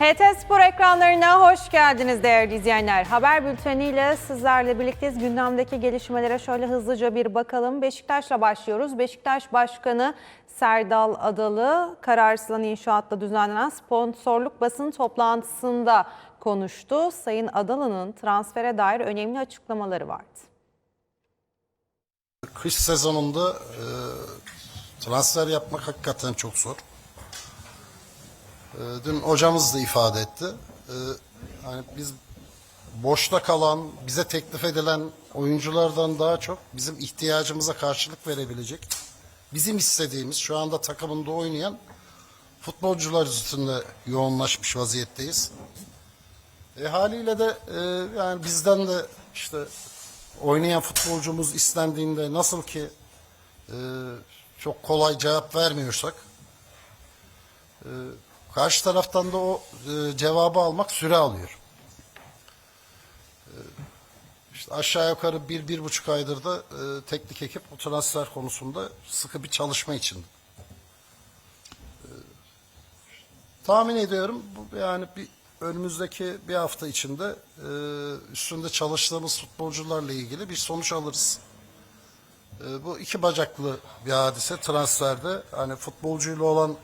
HT Spor ekranlarına hoş geldiniz değerli izleyenler. Haber bülteniyle sizlerle birlikteyiz. Gündemdeki gelişmelere şöyle hızlıca bir bakalım. Beşiktaş'la başlıyoruz. Beşiktaş Başkanı Serdal Adalı, Kararslan İnşaat'ta düzenlenen sponsorluk basın toplantısında konuştu. Sayın Adalı'nın transfere dair önemli açıklamaları vardı. Kış sezonunda e, transfer yapmak hakikaten çok zor. E, dün hocamız da ifade etti. E, hani biz boşta kalan, bize teklif edilen oyunculardan daha çok bizim ihtiyacımıza karşılık verebilecek, bizim istediğimiz şu anda takımında oynayan futbolcular üstünde yoğunlaşmış vaziyetteyiz. E, haliyle de e, yani bizden de işte oynayan futbolcumuz istendiğinde nasıl ki e, çok kolay cevap vermiyorsak e, karşı taraftan da o e, cevabı almak süre alıyor. E, işte aşağı yukarı bir, bir buçuk aydır da e, teknik ekip bu transfer konusunda sıkı bir çalışma içinde. E, tahmin ediyorum bu yani bir önümüzdeki bir hafta içinde e, üstünde çalıştığımız futbolcularla ilgili bir sonuç alırız. E, bu iki bacaklı bir hadise transferde hani futbolcuyla olan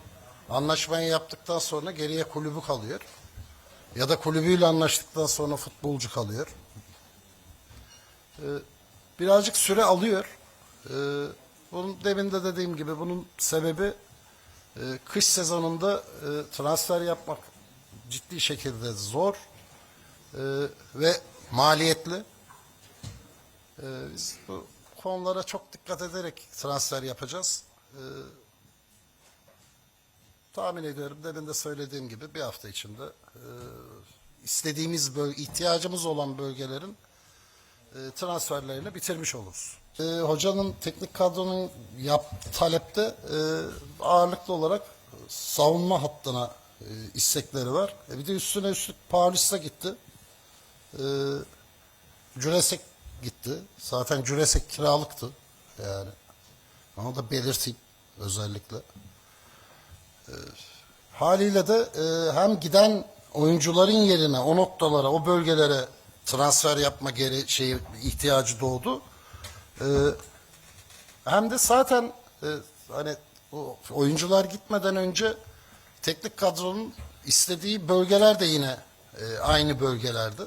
anlaşmayı yaptıktan sonra geriye kulübü kalıyor. Ya da kulübüyle anlaştıktan sonra futbolcu kalıyor. E, birazcık süre alıyor. E, bunun demin de dediğim gibi bunun sebebi e, kış sezonunda e, transfer yapmak ciddi şekilde zor e, ve maliyetli. E, biz bu konulara çok dikkat ederek transfer yapacağız. E, tahmin ediyorum demin de söylediğim gibi bir hafta içinde e, istediğimiz böl ihtiyacımız olan bölgelerin e, transferlerini bitirmiş oluruz. E, hocanın teknik kadronun yap talepte e, ağırlıklı olarak savunma hattına e, istekleri var. E, bir de üstüne üstlük Paulista gitti. E, Cüresek gitti. Zaten Cüresek kiralıktı. Yani onu da belirteyim özellikle. Haliyle de e, hem giden oyuncuların yerine o noktalara, o bölgelere transfer yapma geri şey ihtiyacı doğdu. E, hem de zaten e, hani bu oyuncular gitmeden önce teknik kadronun istediği bölgeler de yine e, aynı bölgelerde.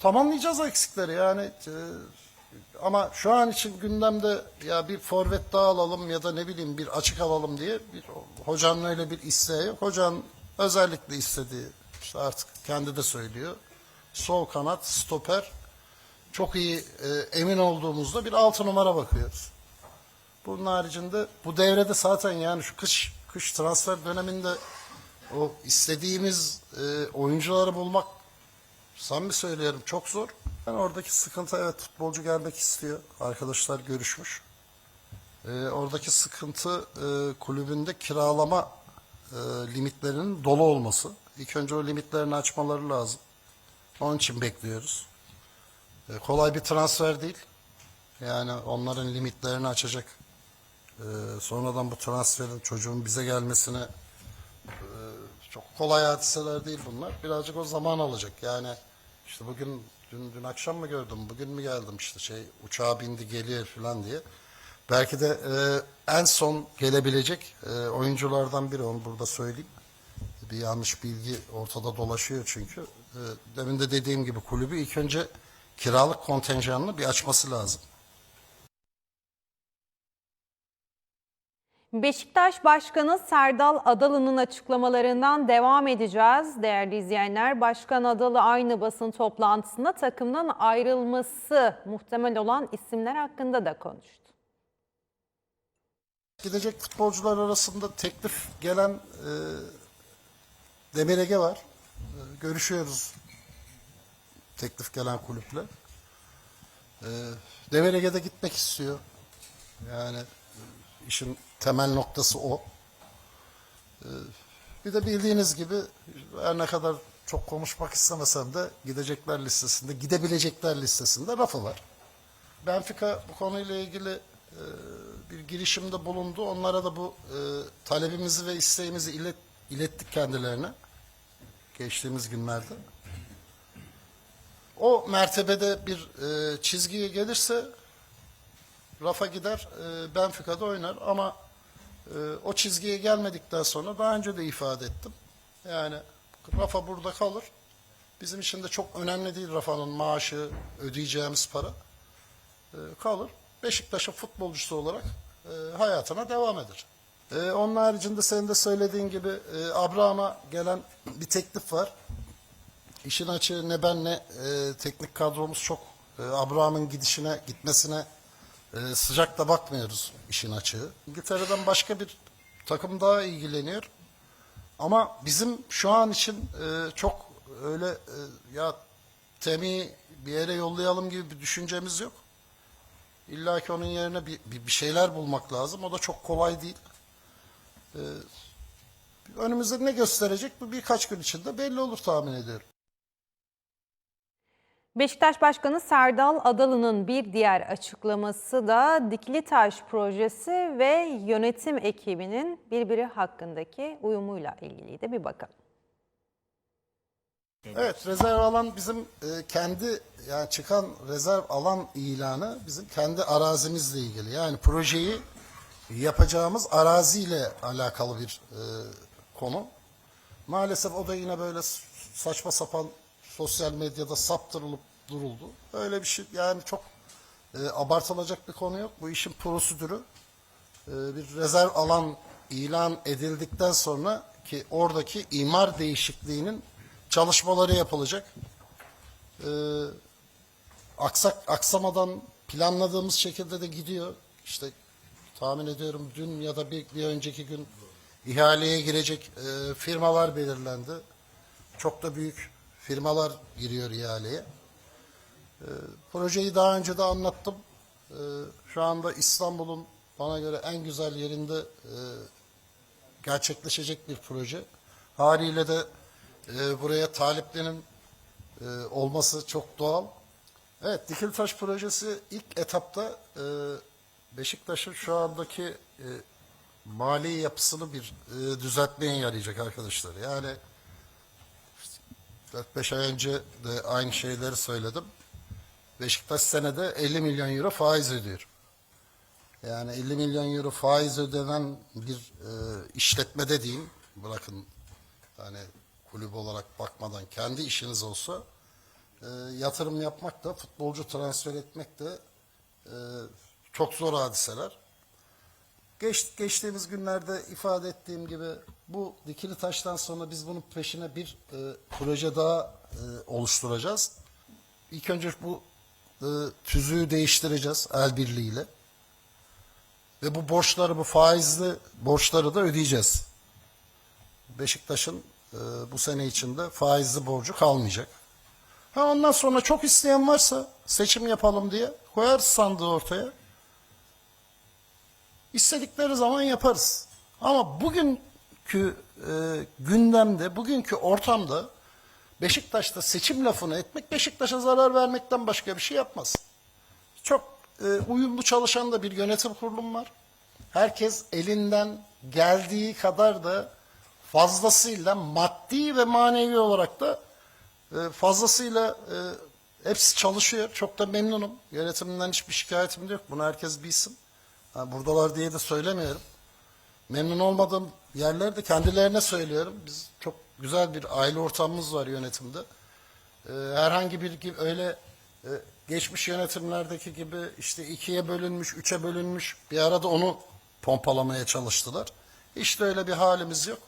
Tamamlayacağız o eksikleri yani. e, ama şu an için gündemde ya bir forvet daha alalım ya da ne bileyim bir açık alalım diye bir hocanın öyle bir isteği yok. Hocanın özellikle istediği işte artık kendi de söylüyor. Sol kanat, stoper çok iyi e, emin olduğumuzda bir altı numara bakıyoruz. Bunun haricinde bu devrede zaten yani şu kış kış transfer döneminde o istediğimiz e, oyuncuları bulmak samimi söylüyorum çok zor. Yani oradaki sıkıntı evet futbolcu gelmek istiyor. Arkadaşlar görüşmüş. E, oradaki sıkıntı e, kulübünde kiralama e, limitlerinin dolu olması. İlk önce o limitlerini açmaları lazım. Onun için bekliyoruz. E, kolay bir transfer değil. Yani onların limitlerini açacak. E, sonradan bu transferin çocuğun bize gelmesine çok kolay hadiseler değil bunlar. Birazcık o zaman alacak. Yani işte bugün dün, dün akşam mı gördüm, bugün mü geldim işte şey uçağa bindi geliyor falan diye. Belki de e, en son gelebilecek e, oyunculardan biri onu burada söyleyeyim. Bir yanlış bilgi ortada dolaşıyor çünkü. E, demin de dediğim gibi kulübü ilk önce kiralık kontenjanını bir açması lazım. Beşiktaş Başkanı Serdal Adalı'nın açıklamalarından devam edeceğiz. Değerli izleyenler, Başkan Adalı aynı basın toplantısında takımdan ayrılması muhtemel olan isimler hakkında da konuştu. Gidecek futbolcular arasında teklif gelen e, Demir var. E, görüşüyoruz teklif gelen kulüple. E, Demir de gitmek istiyor. Yani e, işin temel noktası o. E, bir de bildiğiniz gibi her ne kadar çok konuşmak istemesem de gidecekler listesinde, gidebilecekler listesinde rafı var. Benfica bu konuyla ilgili e, bir girişimde bulundu. Onlara da bu e, talebimizi ve isteğimizi ilet, ilettik kendilerine. geçtiğimiz günlerde. O mertebede bir e, çizgiye gelirse Rafa gider, Benfica'da oynar ama e, o çizgiye gelmedikten sonra daha önce de ifade ettim. Yani Rafa burada kalır. Bizim için de çok önemli değil Rafa'nın maaşı, ödeyeceğimiz para. E, kalır. Beşiktaş'ın futbolcusu olarak e, hayatına devam eder. E, onun haricinde senin de söylediğin gibi e, Abraham'a gelen bir teklif var. İşin açığı ne ben ne e, teknik kadromuz çok e, Abraham'ın gidişine, gitmesine e, sıcak da bakmıyoruz işin açığı. İngiltere'den başka bir takım daha ilgileniyor. Ama bizim şu an için e, çok öyle e, ya Temi bir yere yollayalım gibi bir düşüncemiz yok. İlla ki onun yerine bir, bir, bir şeyler bulmak lazım. O da çok kolay değil. E, önümüzde ne gösterecek bu birkaç gün içinde belli olur tahmin ediyorum. Beşiktaş Başkanı Serdal Adalı'nın bir diğer açıklaması da Dikili Taş projesi ve yönetim ekibinin birbiri hakkındaki uyumuyla ilgiliydi. Bir bakalım. Evet rezerv alan bizim e, kendi yani çıkan rezerv alan ilanı bizim kendi arazimizle ilgili. Yani projeyi yapacağımız araziyle alakalı bir e, konu. Maalesef o da yine böyle saçma sapan sosyal medyada saptırılıp duruldu. Öyle bir şey yani çok e, abartılacak bir konu yok. Bu işin prosedürü e, bir rezerv alan ilan edildikten sonra ki oradaki imar değişikliğinin çalışmaları yapılacak. E, aksak aksamadan planladığımız şekilde de gidiyor. İşte tahmin ediyorum dün ya da bir, bir önceki gün ihaleye girecek e, firmalar belirlendi. Çok da büyük firmalar giriyor ihaleye. E, projeyi daha önce de anlattım. E, şu anda İstanbul'un bana göre en güzel yerinde e, gerçekleşecek bir proje. Haliyle de e, buraya taliplerin e, olması çok doğal. Evet, Dikiltaş projesi ilk etapta Beşiktaş'ın şu andaki mali yapısını bir e, düzeltmeye yarayacak arkadaşlar. Yani 4-5 ay önce de aynı şeyleri söyledim. Beşiktaş senede 50 milyon euro faiz ödüyor. Yani 50 milyon euro faiz ödenen bir e, işletmede diyeyim, bırakın hani kulüp olarak bakmadan kendi işiniz olsa e, yatırım yapmak da futbolcu transfer etmek de e, çok zor hadiseler. Geç, geçtiğimiz günlerde ifade ettiğim gibi bu dikili taştan sonra biz bunun peşine bir e, proje daha e, oluşturacağız. İlk önce bu e, tüzüğü değiştireceğiz el birliğiyle. Ve bu borçları, bu faizli borçları da ödeyeceğiz. Beşiktaş'ın e, bu sene içinde faizli borcu kalmayacak. Ha ondan sonra çok isteyen varsa seçim yapalım diye koyarız sandığı ortaya. İstedikleri zaman yaparız. Ama bugünkü e, gündemde, bugünkü ortamda Beşiktaş'ta seçim lafını etmek Beşiktaş'a zarar vermekten başka bir şey yapmaz. Çok e, uyumlu çalışan da bir yönetim kurulum var. Herkes elinden geldiği kadar da fazlasıyla maddi ve manevi olarak da e, fazlasıyla e, hepsi çalışıyor. Çok da memnunum. Yönetimden hiçbir şikayetim yok. Bunu herkes bilsin. Ha, buradalar diye de söylemiyorum. Memnun olmadığım yerlerde kendilerine söylüyorum. Biz çok güzel bir aile ortamımız var yönetimde. Ee, herhangi bir gibi öyle e, geçmiş yönetimlerdeki gibi işte ikiye bölünmüş, üçe bölünmüş bir arada onu pompalamaya çalıştılar. İşte öyle bir halimiz yok.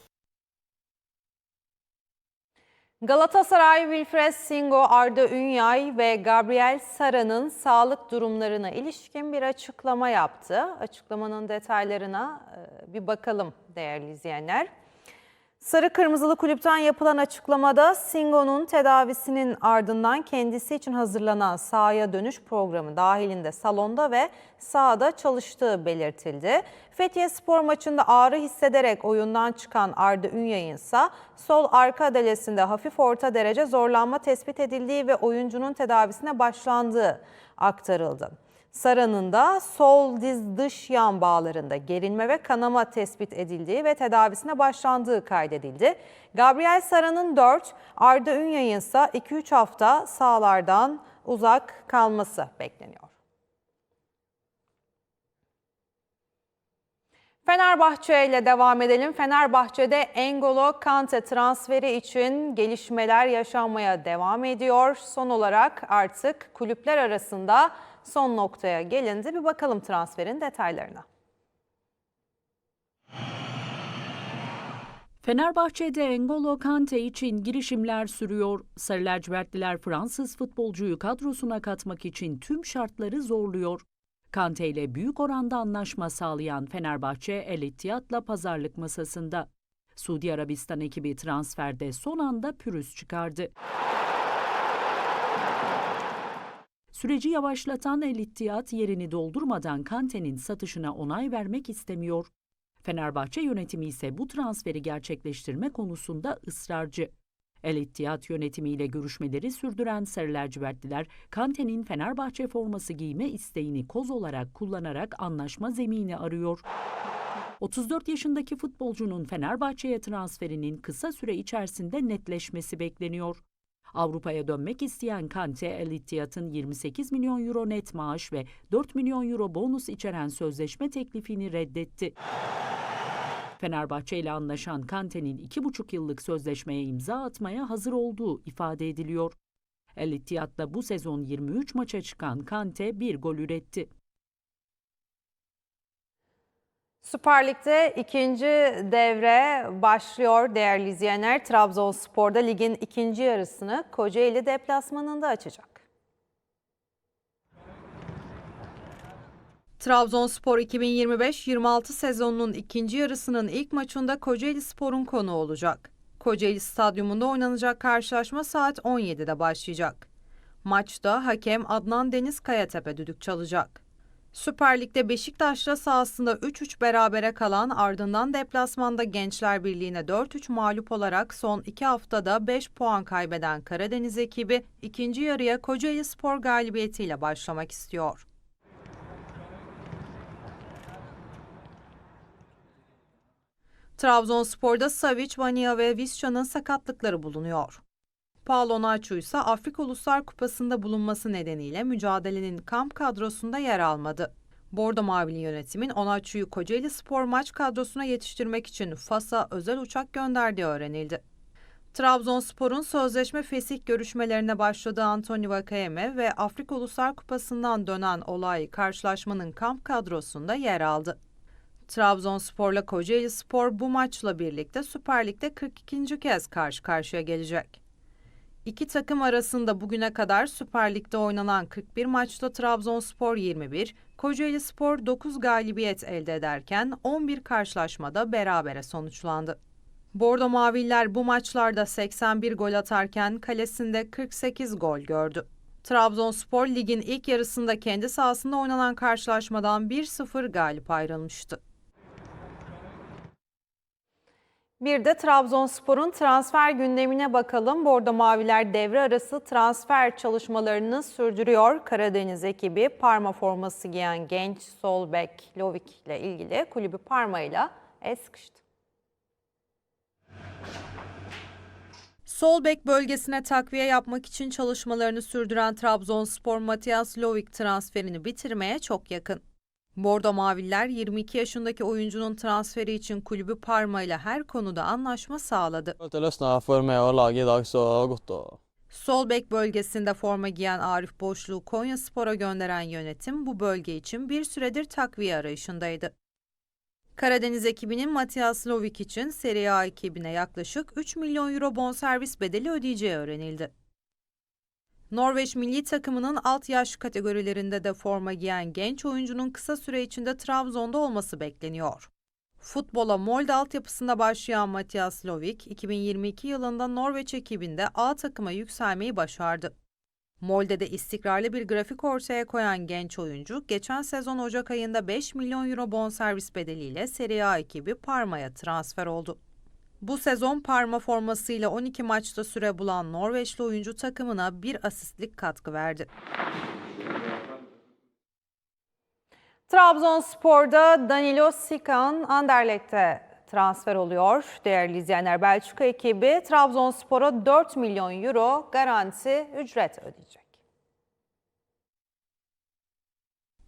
Galatasaray, Wilfred Singo, Arda Ünyay ve Gabriel Sara'nın sağlık durumlarına ilişkin bir açıklama yaptı. Açıklamanın detaylarına e, bir bakalım değerli izleyenler. Sarı Kırmızılı Kulüpten yapılan açıklamada Singo'nun tedavisinin ardından kendisi için hazırlanan sahaya dönüş programı dahilinde salonda ve sahada çalıştığı belirtildi. Fethiye Spor maçında ağrı hissederek oyundan çıkan Arda Ünyay'ın ise sol arka adalesinde hafif orta derece zorlanma tespit edildiği ve oyuncunun tedavisine başlandığı aktarıldı. Sara'nın da sol diz dış yan bağlarında gerilme ve kanama tespit edildiği ve tedavisine başlandığı kaydedildi. Gabriel Sara'nın 4, Arda Ünyay'ın ise 2-3 hafta sahalardan uzak kalması bekleniyor. Fenerbahçe ile devam edelim. Fenerbahçe'de Engolo Kante transferi için gelişmeler yaşanmaya devam ediyor. Son olarak artık kulüpler arasında son noktaya gelindi. Bir bakalım transferin detaylarına. Fenerbahçe'de Engolo Kante için girişimler sürüyor. Sarı lacivertliler Fransız futbolcuyu kadrosuna katmak için tüm şartları zorluyor. Kante ile büyük oranda anlaşma sağlayan Fenerbahçe El Ittihad'la pazarlık masasında. Suudi Arabistan ekibi transferde son anda pürüz çıkardı. Süreci yavaşlatan El yerini doldurmadan Kante'nin satışına onay vermek istemiyor. Fenerbahçe yönetimi ise bu transferi gerçekleştirme konusunda ısrarcı. El Ittihad yönetimiyle görüşmeleri sürdüren Sarı lacivertliler, Kante'nin Fenerbahçe forması giyme isteğini koz olarak kullanarak anlaşma zemini arıyor. 34 yaşındaki futbolcunun Fenerbahçe'ye transferinin kısa süre içerisinde netleşmesi bekleniyor. Avrupa'ya dönmek isteyen Kante, El Ittihad'ın 28 milyon euro net maaş ve 4 milyon euro bonus içeren sözleşme teklifini reddetti. Fenerbahçe ile anlaşan Kante'nin 2,5 yıllık sözleşmeye imza atmaya hazır olduğu ifade ediliyor. El Ittihad'da bu sezon 23 maça çıkan Kante bir gol üretti. Süper Lig'de ikinci devre başlıyor değerli izleyenler. Trabzonspor'da ligin ikinci yarısını Kocaeli deplasmanında açacak. Trabzonspor 2025-26 sezonunun ikinci yarısının ilk maçında Kocaeli Spor'un konu olacak. Kocaeli Stadyumunda oynanacak karşılaşma saat 17'de başlayacak. Maçta hakem Adnan Deniz Kayatepe düdük çalacak. Süper Lig'de Beşiktaş'la sahasında 3-3 berabere kalan ardından deplasmanda Gençler Birliği'ne 4-3 mağlup olarak son 2 haftada 5 puan kaybeden Karadeniz ekibi ikinci yarıya Kocaeli Spor galibiyetiyle başlamak istiyor. Trabzonspor'da Savic, Vania ve Visca'nın sakatlıkları bulunuyor. Paulo Nacho ise Afrika Uluslar Kupası'nda bulunması nedeniyle mücadelenin kamp kadrosunda yer almadı. Bordo Mavili yönetimin Onaçu'yu Kocaeli Spor maç kadrosuna yetiştirmek için Fas'a özel uçak gönderdiği öğrenildi. Trabzonspor'un sözleşme fesih görüşmelerine başladığı Anthony Vakayeme ve Afrika Uluslar Kupası'ndan dönen olay karşılaşmanın kamp kadrosunda yer aldı. Trabzonspor'la Kocaeli Spor bu maçla birlikte Süper Lig'de 42. kez karşı karşıya gelecek. İki takım arasında bugüne kadar Süper Lig'de oynanan 41 maçta Trabzonspor 21, Kocaeli Spor 9 galibiyet elde ederken 11 karşılaşmada berabere sonuçlandı. Bordo Maviller bu maçlarda 81 gol atarken kalesinde 48 gol gördü. Trabzonspor ligin ilk yarısında kendi sahasında oynanan karşılaşmadan 1-0 galip ayrılmıştı. Bir de Trabzonspor'un transfer gündemine bakalım. Bordo Maviler devre arası transfer çalışmalarını sürdürüyor. Karadeniz ekibi Parma forması giyen genç sol bek Lovik ile ilgili kulübü Parma ile el sıkıştı. Sol bek bölgesine takviye yapmak için çalışmalarını sürdüren Trabzonspor Matias Lovik transferini bitirmeye çok yakın. Bordo Maviller 22 yaşındaki oyuncunun transferi için kulübü Parma ile her konuda anlaşma sağladı. Sol bek bölgesinde forma giyen Arif Boşluğu Konya Spor'a gönderen yönetim bu bölge için bir süredir takviye arayışındaydı. Karadeniz ekibinin Matias Lovik için Serie A ekibine yaklaşık 3 milyon euro bonservis bedeli ödeyeceği öğrenildi. Norveç milli takımının alt yaş kategorilerinde de forma giyen genç oyuncunun kısa süre içinde Trabzon'da olması bekleniyor. Futbola Molde altyapısında başlayan Matias Lovik, 2022 yılında Norveç ekibinde A takıma yükselmeyi başardı. Molde'de istikrarlı bir grafik ortaya koyan genç oyuncu, geçen sezon Ocak ayında 5 milyon euro bonservis bedeliyle Serie A ekibi Parma'ya transfer oldu. Bu sezon Parma formasıyla 12 maçta süre bulan Norveçli oyuncu takımına bir asistlik katkı verdi. Trabzonspor'da Danilo Sikan Anderlecht'e transfer oluyor. Değerli izleyenler Belçika ekibi Trabzonspor'a 4 milyon euro garanti ücret ödeyecek.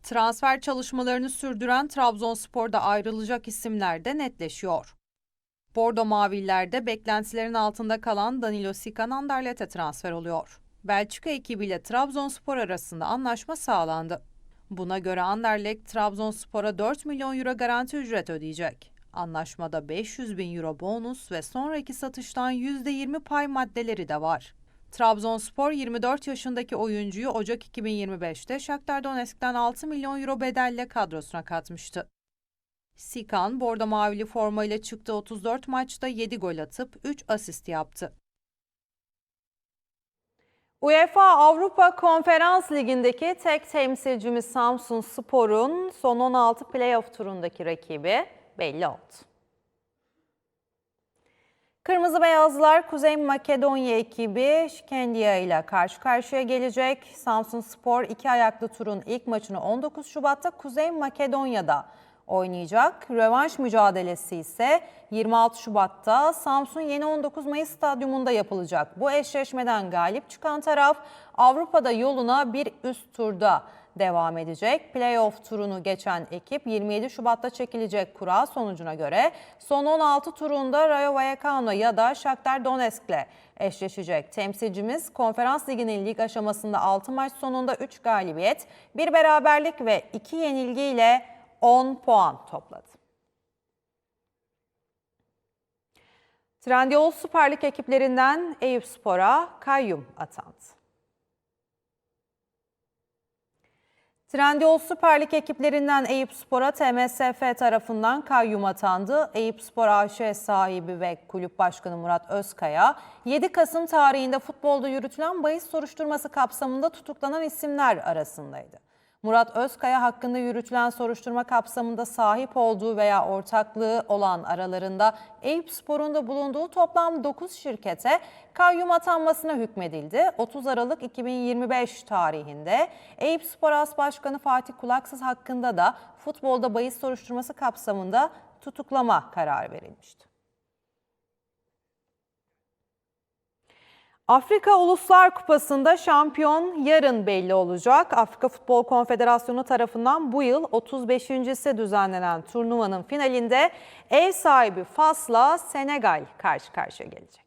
Transfer çalışmalarını sürdüren Trabzonspor'da ayrılacak isimler de netleşiyor. Bordo Mavillerde beklentilerin altında kalan Danilo Sikan Anderlet'e transfer oluyor. Belçika ekibiyle Trabzonspor arasında anlaşma sağlandı. Buna göre Anderlecht Trabzonspor'a 4 milyon euro garanti ücret ödeyecek. Anlaşmada 500 bin euro bonus ve sonraki satıştan %20 pay maddeleri de var. Trabzonspor 24 yaşındaki oyuncuyu Ocak 2025'te Shakhtar Donetsk'ten 6 milyon euro bedelle kadrosuna katmıştı. Sikan, Bordo Mavili formayla çıktığı 34 maçta 7 gol atıp 3 asist yaptı. UEFA Avrupa Konferans Ligi'ndeki tek temsilcimiz Samsun Spor'un son 16 playoff turundaki rakibi belli oldu. Kırmızı Beyazlılar Kuzey Makedonya ekibi Şikendiya ile karşı karşıya gelecek. Samsun Spor iki ayaklı turun ilk maçını 19 Şubat'ta Kuzey Makedonya'da oynayacak. Rövanş mücadelesi ise 26 Şubat'ta Samsun Yeni 19 Mayıs Stadyumunda yapılacak. Bu eşleşmeden galip çıkan taraf Avrupa'da yoluna bir üst turda devam edecek. Playoff turunu geçen ekip 27 Şubat'ta çekilecek kura sonucuna göre son 16 turunda Rayo Vallecano ya da Shakhtar Donetsk'le eşleşecek. Temsilcimiz Konferans Ligi'nin lig aşamasında 6 maç sonunda 3 galibiyet, 1 beraberlik ve 2 yenilgiyle 10 puan topladı. Trendyol Süper Lig ekiplerinden Eyüp Spor'a kayyum atandı. Trendyol Süper Lig ekiplerinden Eyüp Spor'a TMSF tarafından kayyum atandı. Eyüp Spor AŞ sahibi ve kulüp başkanı Murat Özkaya, 7 Kasım tarihinde futbolda yürütülen bahis soruşturması kapsamında tutuklanan isimler arasındaydı. Murat Özkaya hakkında yürütülen soruşturma kapsamında sahip olduğu veya ortaklığı olan aralarında Eyüp Spor'un da bulunduğu toplam 9 şirkete kayyum atanmasına hükmedildi. 30 Aralık 2025 tarihinde Eyüp Spor As Başkanı Fatih Kulaksız hakkında da futbolda bahis soruşturması kapsamında tutuklama kararı verilmişti. Afrika Uluslar Kupası'nda şampiyon yarın belli olacak. Afrika Futbol Konfederasyonu tarafından bu yıl 35.si düzenlenen turnuvanın finalinde ev sahibi Fas'la Senegal karşı karşıya gelecek.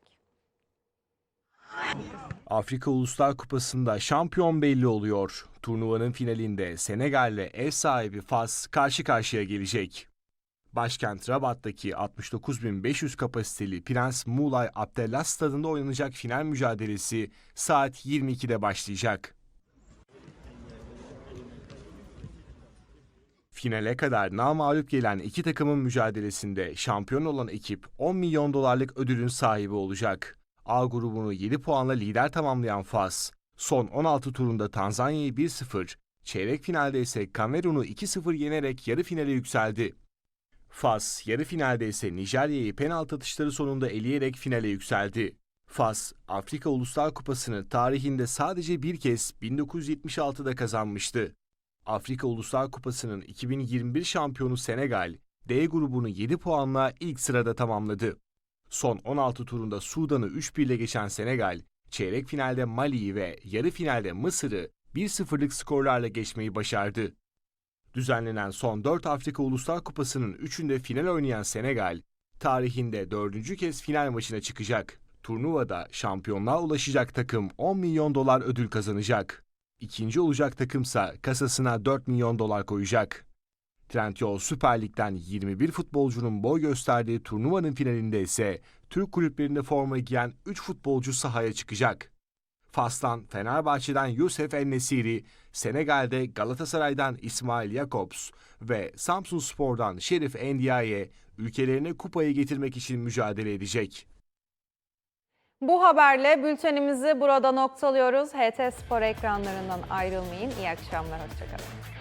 Afrika Uluslar Kupası'nda şampiyon belli oluyor. Turnuvanın finalinde Senegal ile ev sahibi Fas karşı karşıya gelecek. Başkent Rabat'taki 69.500 kapasiteli Prens Moulay Abdallah stadında oynanacak final mücadelesi saat 22'de başlayacak. Finale kadar namağlup gelen iki takımın mücadelesinde şampiyon olan ekip 10 milyon dolarlık ödülün sahibi olacak. A grubunu 7 puanla lider tamamlayan Fas, son 16 turunda Tanzanya'yı 1-0, çeyrek finalde ise Kamerun'u 2-0 yenerek yarı finale yükseldi. Fas, yarı finalde ise Nijerya'yı penaltı atışları sonunda eleyerek finale yükseldi. Fas, Afrika Uluslar Kupası'nı tarihinde sadece bir kez 1976'da kazanmıştı. Afrika Uluslar Kupası'nın 2021 şampiyonu Senegal, D grubunu 7 puanla ilk sırada tamamladı. Son 16 turunda Sudan'ı 3-1 ile geçen Senegal, çeyrek finalde Mali'yi ve yarı finalde Mısır'ı 1-0'lık skorlarla geçmeyi başardı. Düzenlenen son 4 Afrika Uluslar Kupası'nın 3'ünde final oynayan Senegal, tarihinde dördüncü kez final maçına çıkacak. Turnuvada şampiyonluğa ulaşacak takım 10 milyon dolar ödül kazanacak. İkinci olacak takımsa kasasına 4 milyon dolar koyacak. Trendyol Süper Lig'den 21 futbolcunun boy gösterdiği turnuvanın finalinde ise Türk kulüplerinde forma giyen 3 futbolcu sahaya çıkacak. Fas'tan Fenerbahçe'den Yusuf El-Nesiri, Senegal'de Galatasaray'dan İsmail Jakobs ve Samsun Spor'dan Şerif Endiaye ülkelerine kupayı getirmek için mücadele edecek. Bu haberle bültenimizi burada noktalıyoruz. HT Spor ekranlarından ayrılmayın. İyi akşamlar, hoşçakalın.